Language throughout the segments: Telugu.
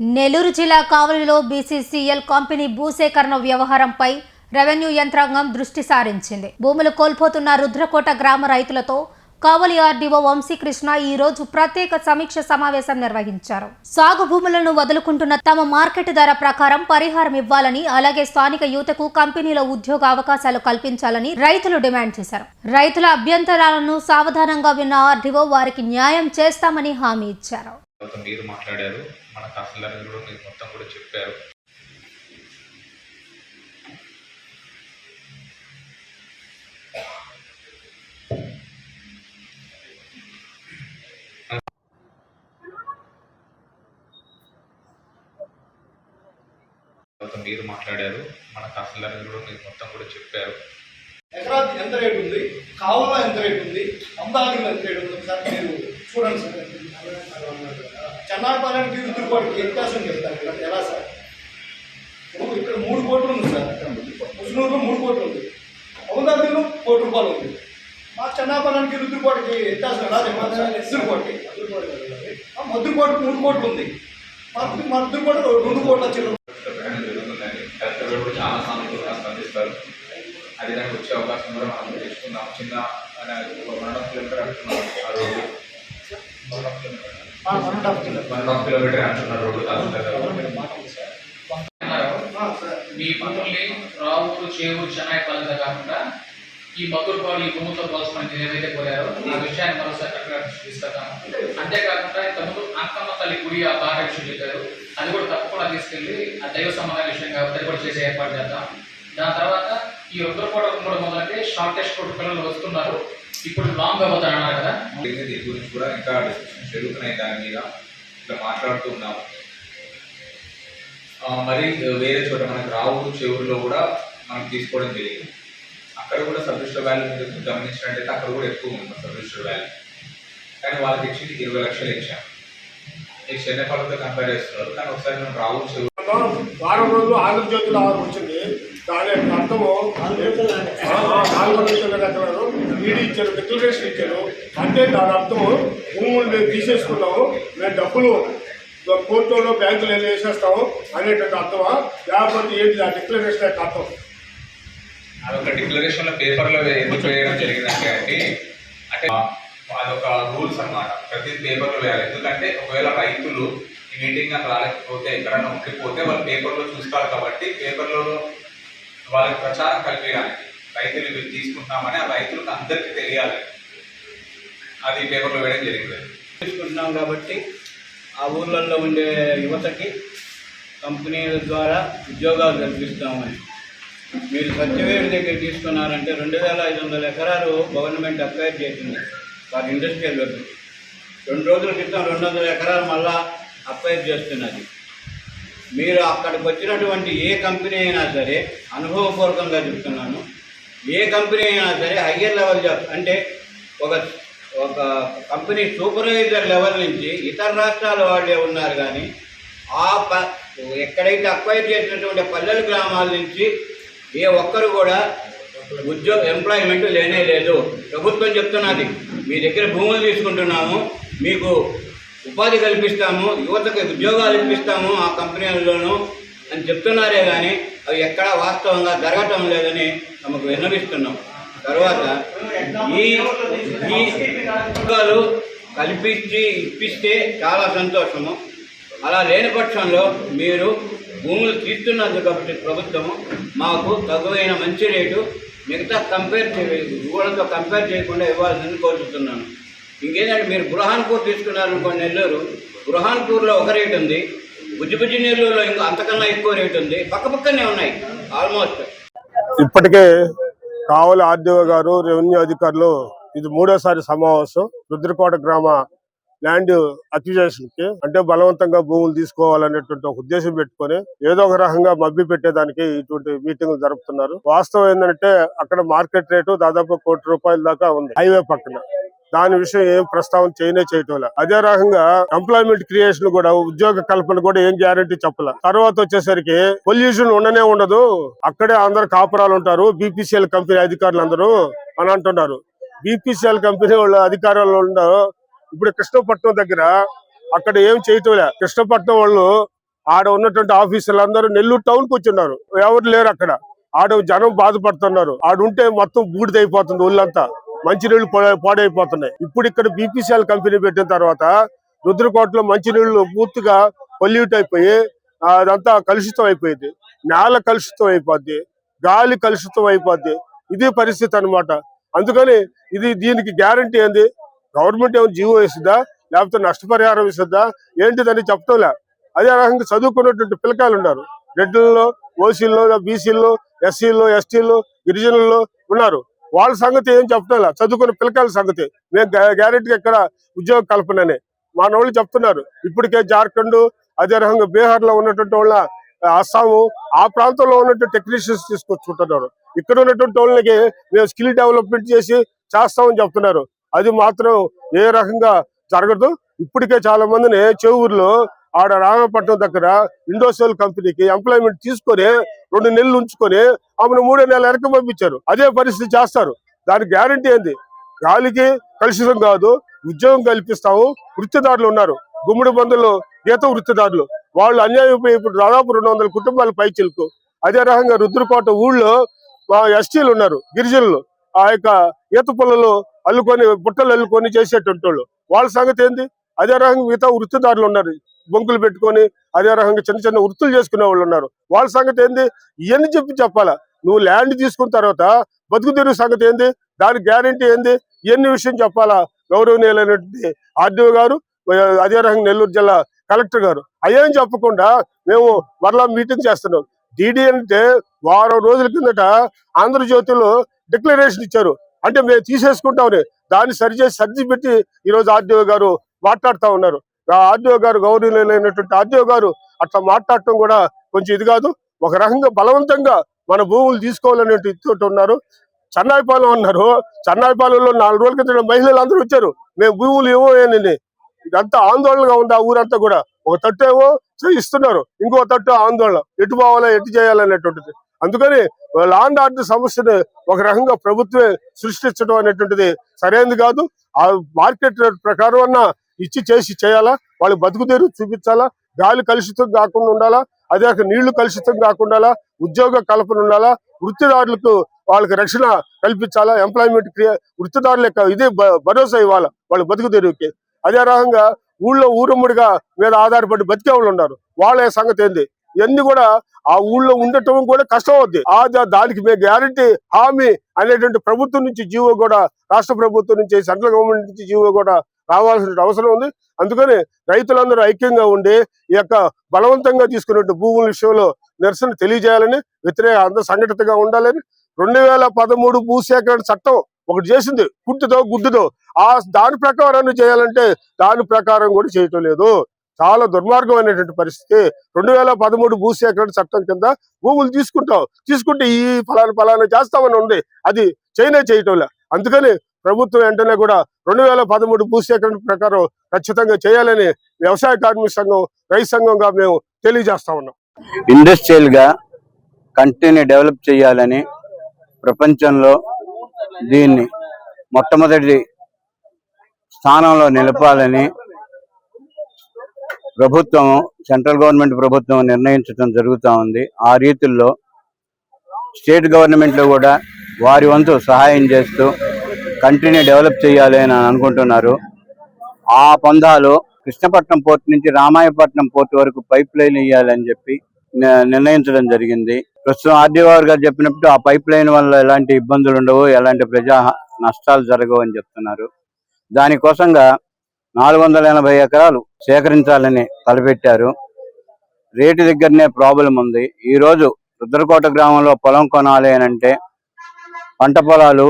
నెల్లూరు జిల్లా కావలిలో బీసీసీఎల్ కంపెనీ భూసేకరణ వ్యవహారంపై రెవెన్యూ యంత్రాంగం దృష్టి సారించింది. భూములు కోల్పోతున్న రుద్రకోట గ్రామ రైతులతో కావలి ఆర్డీఓ వంశీకృష్ణ ఈ రోజు ప్రత్యేక సమీక్ష సమావేశం నిర్వహించారు. సాగు భూములను వదులుకుంటున్న తమ మార్కెట్ ధర ప్రకారం పరిహారం ఇవ్వాలని అలాగే స్థానిక యువతకు కంపెనీలో ఉద్యోగ అవకాశాలు కల్పించాలని రైతులు డిమాండ్ చేశారు. రైతుల అభ్యంతరాలను సావధానంగా విన్న ఆర్డీఓ వారికి న్యాయం చేస్తామని హామీ ఇచ్చారు. తర్వాత మీరు మాట్లాడారు. మన తహసీల్దార్ కూడా మీరు మొత్తం కూడా చెప్పారు. తర్వాత మీరు మాట్లాడారు. మన తహసీల్దార్ కూడా మీరు మొత్తం కూడా చెప్పారు. ఎంత రేటు ఉంది? కావులో ఎంత రేటు ఉంది? అందాలి ఎంత రేటు ఉంది? సార్ మీరు చూడండి సార్. చెన్నాపాలెంకి రుద్దుకోటికి వ్యత్యాసం చెప్తాను ఇక్కడ ఎలా సార్? ఇప్పుడు ఇక్కడ మూడు కోట్లు ఉంది సార్. ముస్లింలో మూడు కోట్లు ఉంది. అమదాగిరిలో కోటి రూపాయలు ఉంది. మా చెన్నాపాలెంకి రుద్దుకోటికి వ్యత్యాసం ఎలా చెప్పాలి సార్. ఎదురుకోటి మధురకోటి మూడు కోట్లు ఉంది. మా మా రెండు కోట్ల చిల్లర చాలా సానుకూలంగా స్పందిస్తారు. అది నాకు వచ్చే అవకాశం కూడా మనం తెచ్చుకుందాం చిన్న ఆయన ఒక వన్ కిలోమీటర్ అంటున్నారు ఆ రోడ్డు వన్ హాఫ్ కిలోమీటర్ అంటున్నారు రోడ్డు మీ పనుల్ని రావులు చేవు చెన్నై పాలన కాకుండా ఈ మధురపాడు ఈ భూమితో పోల్చమని ఏదైతే కోరారో ఆ విషయాన్ని మరోసారి కరెక్ట్గా తీసుకొస్తాము అంతేకాకుండా ఇంతకుముందు అంకమ్మ తల్లి గుడి ఆ బాగా విషయం చెప్పారు. అది కూడా తప్పకుండా తీసుకెళ్ళి ఆ దైవ సంబంధ విషయం కాబట్టి అది కూడా చేసే ఏర్పాటు చేద్దాం. దాని తర్వాత ఈ రుద్రకోట కూడా మొదలంటే షార్టెస్ట్ కోట్ పిల్లలు వస్తున్నారు. ఇప్పుడు లాంగ్ అవుతారు అన్నారు కదా దీని గురించి కూడా ఇంకా డిస్కషన్ జరుగుతున్నాయి దాని మీద ఇట్లా మాట్లాడుతూ ఉన్నాము. మరి వేరే చోట మనకి రావు చెవుల్లో కూడా మనం తీసుకోవడం జరిగింది. అక్కడ కూడా సబ్మిస్టర్ వాల్యూ మీరు గమనించినట్టయితే అక్కడ కూడా ఎక్కువ ఉంది సబ్మిస్టర్ వాల్యూ. కానీ వాళ్ళకి ఇచ్చింది ఇరవై లక్షలు ఇచ్చాం. ఈ చెన్నైపాలతో కంపేర్ చేస్తున్నారు. కానీ ఒకసారి మనం రావు చెవు వారం రోజులు ఆంధ్రజ్యోతిలో ఆరు వచ్చింది దాని యొక్క అర్థము నాలుగు వందల ఎకరాలు ఈడీ ఇచ్చారు డిక్లరేషన్ ఇచ్చారు. అంటే దాని అర్థము భూములు మేము తీసేసుకున్నాము మేము డబ్బులు కోర్టులో బ్యాంకులు ఏం వేసేస్తాము అనేటువంటి అర్థమా? లేకపోతే ఏంటి ఆ డిక్లరేషన్ యొక్క అర్థం? అదొక డిక్లరేషన్ పేపర్లో ఎందుకు వేయడం జరిగిందంటే అండి అంటే అదొక రూల్స్ అన్నమాట. ప్రతి పేపర్లో వేయాలి. ఎందుకంటే ఒకవేళ రైతులు ఈ మీటింగ్ అని రాలేకపోతే ఎక్కడైనా ఉండిపోతే వాళ్ళు పేపర్లో చూస్తారు కాబట్టి పేపర్లో వాళ్ళకి ప్రచారం కల్పించడానికి రైతులు ఇవి తీసుకుంటామని ఆ రైతులకు అందరికీ తెలియాలి. అది పేపర్లో వేయడం జరిగింది. తీసుకుంటున్నాం కాబట్టి ఆ ఊర్లలో ఉండే యువతకి కంపెనీల ద్వారా ఉద్యోగాలు కల్పిస్తామని. మీరు సత్యవేడి దగ్గర తీసుకున్నారంటే రెండు వేల ఐదు వందల ఎకరాలు గవర్నమెంట్ అక్వైర్ చేసింది వారి ఇండస్ట్రియల్ వెబ్ రెండు రోజుల క్రితం రెండు వందల ఎకరాలు మళ్ళా అక్వైర్ చేస్తున్నది. మీరు అక్కడికి వచ్చినటువంటి ఏ కంపెనీ అయినా సరే అనుభవపూర్వకంగా చెప్తున్నాను ఏ కంపెనీ అయినా సరే హయ్యర్ లెవెల్ జాబ్ అంటే ఒక ఒక కంపెనీ సూపర్వైజర్ లెవెల్ నుంచి ఇతర రాష్ట్రాల వాళ్ళే ఉన్నారు కానీ ఆ ప ఎక్కడైతే అక్వైర్ చేసినటువంటి పల్లెల గ్రామాల నుంచి ఏ ఒక్కరు కూడా ఉద్యోగ ఎంప్లాయ్మెంట్ లేనే లేదు. ప్రభుత్వం చెప్తున్నది మీ దగ్గర భూములు తీసుకుంటున్నాము మీకు ఉపాధి కల్పిస్తాము యువతకు ఉద్యోగాలు ఇప్పిస్తాము ఆ కంపెనీల్లోనూ అని చెప్తున్నారే కానీ అవి ఎక్కడా వాస్తవంగా జరగటం లేదని తమకు విన్నవిస్తున్నాం. తర్వాత ఈ ఈ ఉద్యోగాలు కల్పించి ఇప్పిస్తే చాలా సంతోషము. అలా లేని పక్షంలో మీరు భూములు తీస్తున్నందుకు కాబట్టి ప్రభుత్వము మాకు తగువైన మంచి రేటు మిగతా కంపేర్ చే ఊళ్ళతో కంపేర్ చేయకుండా ఇవ్వాల్సింది కోరుతున్నాను ఇంకేంటంటే మీరు బురహాన్పూర్ తీసుకున్నారనుకోండి నెల్లూరు బురహాన్పూర్లో ఒక రేటు ఉంది. బుజ్జిబుజ్జి నెల్లూరులో ఇంకా అంతకన్నా ఎక్కువ రేటు ఉంది. పక్క పక్కనే ఉన్నాయి ఆల్మోస్ట్. ఇప్పటికే కావలి ఆర్డీఓ గారు రెవెన్యూ అధికారులు ఇది మూడోసారి సమావేశం. రుద్రకోట గ్రామ ల్యాండ్ అక్విజేషన్కి అంటే బలవంతంగా భూములు తీసుకోవాలనేటువంటి ఒక ఉద్దేశం పెట్టుకొని ఏదో ఒక రకంగా మబ్బి పెట్టేదానికి ఇటువంటి మీటింగ్లు జరుపుతున్నారు. వాస్తవం ఏంటంటే అక్కడ మార్కెట్ రేటు దాదాపు కోటి రూపాయల దాకా ఉంది హైవే పక్కన. దాని విషయం ఏం ప్రస్తావన చేయనే చేయటం లేదు అదే రకంగా ఎంప్లాయ్మెంట్ క్రియేషన్ కూడా ఉద్యోగ కల్పన కూడా ఏం గ్యారంటీ చెప్పలే. తర్వాత వచ్చేసరికి పొల్యూషన్ ఉండనే ఉండదు. అక్కడే అందరు కాపురాలు ఉంటారు. బీపీసీఎల్ కంపెనీ అధికారులు అందరూ అని అంటున్నారు. బీపీసీఎల్ కంపెనీ వాళ్ళ అధికారులు ఉండవు ఇప్పుడు కృష్ణపట్నం దగ్గర అక్కడ ఏం చేయటం కృష్ణపట్నం వాళ్ళు ఆడ ఉన్నటువంటి ఆఫీసర్లు అందరూ నెల్లూరు టౌన్కు వచ్చిన్నారు. ఎవరు లేరు అక్కడ. ఆడ జనం బాధపడుతున్నారు. ఆడ ఉంటే మొత్తం బూడిదైపోతుంది ఒళ్ళంతా మంచినీళ్ళు పాడైపోతున్నాయి. ఇప్పుడు ఇక్కడ బీపీసీఎల్ కంపెనీ పెట్టిన తర్వాత రుద్రకోటలో మంచినీళ్ళు పూర్తిగా పొల్యూట్ అయిపోయి అదంతా కలుషితం అయిపోయింది. నేల కలుషితం అయిపోద్ది గాలి కలుషితం అయిపోద్ది. ఇది పరిస్థితి అన్నమాట. అందుకని ఇది దీనికి గ్యారంటీ ఏంది? గవర్నమెంట్ ఏమైనా జీవో ఇస్తుందా లేకపోతే నష్టపరిహారం ఇస్తుందా? ఏంటిదని చెప్పటంలే. అదే రకంగా చదువుకున్నటువంటి పిల్లకాయలు ఉన్నారు. రెడ్లలో ఓసీల్లో బీసీల్లో ఎస్సీల్లో ఎస్టీల్లో గిరిజనుల్లో ఉన్నారు. వాళ్ళ సంగతి ఏం చెప్తున్నా చదువుకున్న పిల్లకాయల సంగతి. మేము గ్యారెంటీ ఇక్కడ ఉద్యోగ కల్పననే. మన వాళ్ళు చెప్తున్నారు. ఇప్పటికే జార్ఖండ్ అదే రకంగా బీహార్లో ఉన్నటువంటి వాళ్ళ అస్సాము ఆ ప్రాంతంలో ఉన్నటువంటి టెక్నీషియన్స్ తీసుకొచ్చుకుంటున్నారు. ఇక్కడ ఉన్నటువంటి వాళ్ళకి మేము స్కిల్ డెవలప్మెంట్ చేసి చేస్తామని చెప్తున్నారు. అది మాత్రం ఏ రకంగా జరగదు. ఇప్పటికే చాలా మందిని చెవుర్లో ఆడ రామపట్నం దగ్గర ఇండోసోల్ కంపెనీకి ఎంప్లాయ్మెంట్ తీసుకొని రెండు నెలలు ఉంచుకొని ఆమెను మూడో నెలల వెనక పంపించారు. అదే పరిస్థితి చేస్తారు. దానికి గ్యారంటీ ఏంది? గాలికి కలుషితం కాదు ఉద్యోగం కల్పిస్తాము వృత్తిదారులు ఉన్నారు. గుమ్మడి బంధువులు గీత వృత్తిదారులు. వాళ్ళు అన్యాయం ఇప్పుడు దాదాపు రెండు వందల కుటుంబాలు పైచిలకు. అదే రకంగా రుద్రకోట ఊళ్ళో ఎస్టీలు ఉన్నారు గిరిజనులు. ఆ యొక్క ఈత పుల్లలు అల్లుకొని బుట్టలు అల్లుకొని చేసేటువంటి వాళ్ళు. వాళ్ళ సంగతి ఏంది? అదే రకంగా మిగతా వృత్తిదారులు ఉన్నారు. బొంకులు పెట్టుకొని అదే రకంగా చిన్న చిన్న వృత్తులు చేసుకునే వాళ్ళు ఉన్నారు. వాళ్ళ సంగతి ఏంది? ఇవన్నీ చెప్పి చెప్పాలా? నువ్వు ల్యాండ్ తీసుకున్న తర్వాత బతుకు తెరువు సంగతి ఏంది? దాని గ్యారంటీ ఏంది? ఇవన్నీ విషయం చెప్పాలా? గౌరవనీయులైనటువంటి ఆర్డీఓ గారు అదే రకంగా నెల్లూరు జిల్లా కలెక్టర్ గారు. అయ్యేం చెప్పకుండా మేము మరలా మీటింగ్ చేస్తున్నాం. డీడీ అంటే వారం రోజుల కిందట ఆంధ్రజ్యోతిలో డిక్లరేషన్ ఇచ్చారు. అంటే మేము తీసేసుకుంటామని దాన్ని సరిచేసి సర్ది పెట్టి ఈరోజు ఆర్డీఓ గారు మాట్లాడుతూ ఉన్నారు. ఆర్డీఓ గారు గౌరవనీయులైనటువంటి ఆర్డీఓ గారు అట్లా మాట్లాడటం కూడా కొంచెం ఇది కాదు. ఒక రకంగా బలవంతంగా మన భూములు తీసుకోవాలనే ఇతోటి ఉన్నారు. చెన్నాయిపాలెం అన్నారు. చెన్నాయిపాలెంలో నాలుగు రోజుల క్రితం మహిళలు అందరూ వచ్చారు. మేము భూములు ఇవ్వని ఇదంతా ఆందోళనగా ఉంది ఆ ఊరంతా కూడా. ఒక తట్టు ఏమో ఇస్తున్నారు. ఇంకో తట్టు ఆందోళన. ఎటు పోవాలా ఎటు చేయాలనేటువంటిది అందుకని లాండ్ ఆర్డర్ సమస్యను ఒక రకంగా ప్రభుత్వమే సృష్టించడం అనేటువంటిది సరైనది కాదు. ఆ మార్కెట్ ప్రకారం అన్న ఇచ్చి చేసి చేయాలా? వాళ్ళకి బతుకు చూపించాలా? గాలి కలుషితం కాకుండా ఉండాలా? అదే నీళ్ళు కలుషితం కాకుండా ఉద్యోగ కల్పన ఉండాలా? వృత్తిదారులకు వాళ్ళకి రక్షణ కల్పించాలా? ఎంప్లాయ్మెంట్ క్రియ వృత్తిదారుల యొక్క ఇదే భరోసా ఇవ్వాలా? వాళ్ళు బతుకు తెరువుకి అదే రకంగా ఊళ్ళో ఊరమ్ముడిగా మీద ఆధారపడి బతికే వాళ్ళు ఉన్నారు. వాళ్ళ సంగతి ఏంది? ఇవన్నీ కూడా ఆ ఊళ్ళో ఉండటం కూడా కష్టం అవుద్ది ఆ దానికి మేము గ్యారంటీ హామీ అనేటువంటి ప్రభుత్వం నుంచి జీవో కూడా రాష్ట్ర ప్రభుత్వం నుంచి సెంట్రల్ గవర్నమెంట్ నుంచి జీవో కూడా రావాల్సిన అవసరం ఉంది. అందుకని రైతులందరూ ఐక్యంగా ఉండి ఈ యొక్క బలవంతంగా తీసుకున్నట్టు భూముల విషయంలో నిరసన తెలియజేయాలని వ్యతిరేక అందరూ సంఘటితగా ఉండాలని రెండు వేల పదమూడు భూసేకరణ చట్టం ఒకటి చేసింది. గుడ్డుతో గుడ్డుతో ఆ దాని ప్రకారం చేయాలంటే దాని ప్రకారం కూడా చేయటం లేదు. చాలా దుర్మార్గమైనటువంటి పరిస్థితి. రెండు వేల పదమూడు భూసేకరణ చట్టం కింద భూములు తీసుకుంటాం. తీసుకుంటే ఈ ఫలానా ఫలానా చేస్తామని ఉంది. అది చైనా చేయటం లే అందుకని ప్రభుత్వం వెంటనే కూడా రెండు వేల పదమూడు భూసేకరణ ప్రకారం ఖచ్చితంగా చేయాలని వ్యవసాయ కార్మిక సంఘం రైతు సంఘంగా మేము తెలియజేస్తా ఉన్నాం. ఇండస్ట్రియల్గా కంట్రీని డెవలప్ చేయాలని ప్రపంచంలో దీన్ని మొట్టమొదటి స్థానంలో నిలపాలని ప్రభుత్వం సెంట్రల్ గవర్నమెంట్ ప్రభుత్వం నిర్ణయించడం జరుగుతూ ఉంది. ఆ రీతుల్లో స్టేట్ గవర్నమెంట్లు కూడా వారి వంతు సహాయం చేస్తూ కంట్రీని డెవలప్ చేయాలి అని అనుకుంటున్నారు. ఆ పందాలు కృష్ణపట్నం పోర్ట్ నుంచి రామాయపట్నం పోర్ట్ వరకు పైప్ లైన్ వేయాలని చెప్పి నిర్ణయించడం జరిగింది. ప్రస్తుతం ఆర్డీఓ గారు చెప్పినప్పుడు ఆ పైప్ లైన్ వల్ల ఎలాంటి ఇబ్బందులు ఉండవు ఎలాంటి ప్రజా నష్టాలు జరగవు అని చెప్తున్నారు. దానికోసంగా నాలుగు వందల ఎనభై ఎకరాలు సేకరించాలని తలపెట్టారు. రేటు దగ్గరనే ప్రాబ్లం ఉంది. ఈ రోజు రుద్రకోట గ్రామంలో పొలం కొనాలి అని అంటే పంట పొలాలు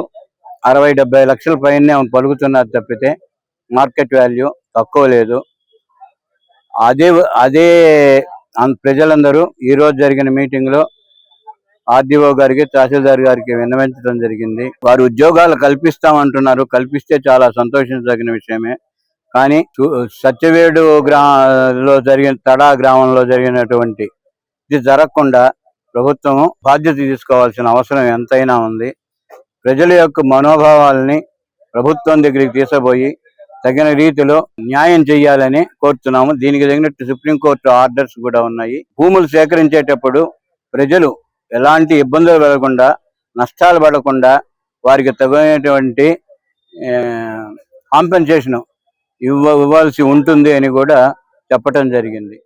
అరవై డెబ్బై లక్షల పైనే పలుకుతున్నారు తప్పితే మార్కెట్ వాల్యూ తక్కువ లేదు. అదే అదే ప్రజలందరూ ఈరోజు జరిగిన మీటింగ్లో ఆర్డీఓ గారికి తహసీల్దార్ గారికి విన్నవించడం జరిగింది. వారు ఉద్యోగాలు కల్పిస్తామంటున్నారు. కల్పిస్తే చాలా సంతోషించదగిన విషయమే. కానీ సత్యవేడు గ్రామంలో జరిగిన తడా గ్రామంలో జరిగినటువంటి ఇది జరగకుండా ప్రభుత్వం బాధ్యత తీసుకోవాల్సిన అవసరం ఎంతైనా ఉంది. ప్రజల యొక్క మనోభావాల్ని ప్రభుత్వం దగ్గరికి తీసుకుపోయి తగిన రీతిలో న్యాయం చేయాలని కోరుతున్నాము. దీనికి తగినట్టు సుప్రీంకోర్టు ఆర్డర్స్ కూడా ఉన్నాయి. భూములు సేకరించేటప్పుడు ప్రజలు ఎలాంటి ఇబ్బందులు పడకుండా నష్టాలు పడకుండా వారికి తగినటువంటి కాంపెన్సేషన్ ఇవ్వ ఇవ్వాల్సి ఉంటుంది అని కూడా చెప్పటం జరిగింది.